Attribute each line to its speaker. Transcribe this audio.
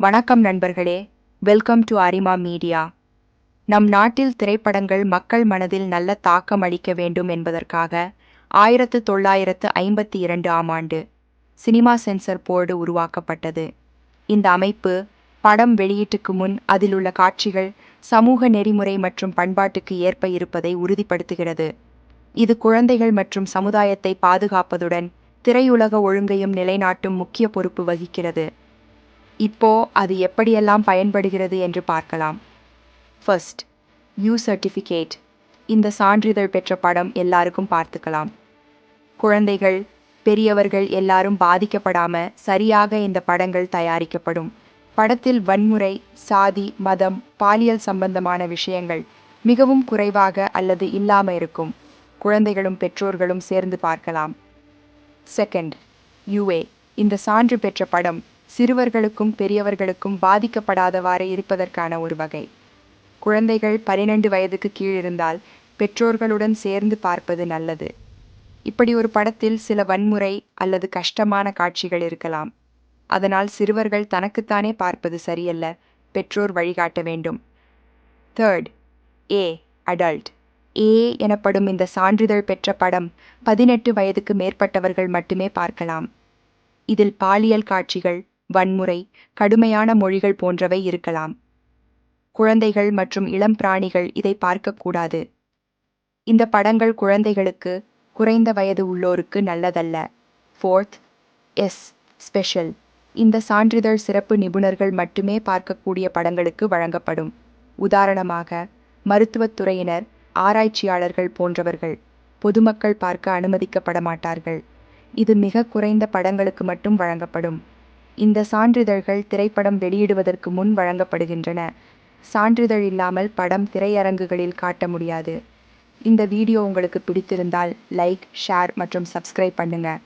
Speaker 1: வணக்கம் நண்பர்களே. Welcome to Arima media நம் நாட்டில் திரைப்படங்கள் மக்கள் மனதில் நல்ல தாக்கம் அளிக்க வேண்டும் என்பதற்காக ஆயிரத்து தொள்ளாயிரத்து ஐம்பத்தி இரண்டு ஆம் ஆண்டு சினிமா சென்சர் போர்டு உருவாக்கப்பட்டது. இந்த அமைப்பு படம் வெளியீட்டுக்கு முன் அதில் உள்ள காட்சிகள் சமூக நெறிமுறை மற்றும் பண்பாட்டுக்கு ஏற்ப இருப்பதை உறுதிப்படுத்துகிறது. இது குழந்தைகள் மற்றும் சமுதாயத்தை பாதுகாப்பதுடன் திரையுலக ஒழுங்கையும் நிலைநாட்டும் முக்கிய பொறுப்பு வகிக்கிறது. இப்போ அது எப்படியெல்லாம் பயன்படுகிறது என்று பார்க்கலாம். ஃபர்ஸ்ட் யூ சர்டிஃபிகேட் இந்த சான்றிதழ் பெற்ற படம் எல்லாருக்கும் பார்த்துக்கலாம். குழந்தைகள் பெரியவர்கள் எல்லாரும் பாதிக்கப்படாம சரியாக இந்த படங்கள் தயாரிக்கப்படும். படத்தில் வன்முறை சாதி மதம் பாலியல் சம்பந்தமான விஷயங்கள் மிகவும் குறைவாக அல்லது இல்லாம இருக்கும். குழந்தைகளும் பெற்றோர்களும் சேர்ந்து பார்க்கலாம். செகண்ட் யுஏ இந்த சான்று பெற்ற படம் சிறுவர்களுக்கும் பெரியவர்களுக்கும் பாதிக்கப்படாதவாறு இருப்பதற்கான ஒரு வகை. குழந்தைகள் பனிரெண்டு வயதுக்கு கீழ் இருந்தால் பெற்றோர்களுடன் சேர்ந்து பார்ப்பது நல்லது. இப்படி ஒரு படத்தில் சில வன்முறை அல்லது கஷ்டமான காட்சிகள் இருக்கலாம். அதனால் சிறுவர்கள் தனக்குத்தானே பார்ப்பது சரியல்ல. பெற்றோர் வழிகாட்ட வேண்டும். தேர்ட் ஏ அடல்ட் ஏ எனப்படும் இந்த சான்றிதழ் பெற்ற படம் பதினெட்டு வயதுக்கு மேற்பட்டவர்கள் மட்டுமே பார்க்கலாம். இதில் பாலியல் காட்சிகள் வன்முறை கடுமையான மொழிகள் போன்றவை இருக்கலாம். குழந்தைகள் மற்றும் இளம் பிராணிகள் இதை பார்க்கக்கூடாது. இந்த படங்கள் குழந்தைகளுக்கு குறைந்த வயது உள்ளோருக்கு நல்லதல்ல. ஃபோர்த் எஸ் ஸ்பெஷல் இந்த சான்றிதழ் சிறப்பு நிபுணர்கள் மட்டுமே பார்க்கக்கூடிய படங்களுக்கு வழங்கப்படும். உதாரணமாக மருத்துவத்துறையினர் ஆராய்ச்சியாளர்கள் போன்றவர்கள் பொதுமக்கள் பார்க்க அனுமதிக்கப்பட மாட்டார்கள் இது மிக குறைந்த படங்களுக்கு மட்டும் வழங்கப்படும். இந்த சான்றிதழ்கள் திரைப்படம் வெளியிடுவதற்கு முன் வழங்கப்படுகின்றன. சான்றிதழ் இல்லாமல் படம் திரையரங்குகளில் காட்ட முடியாது. இந்த வீடியோ உங்களுக்கு பிடித்திருந்தால் லைக் ஷேர் மற்றும் சப்ஸ்கிரைப் பண்ணுங்க.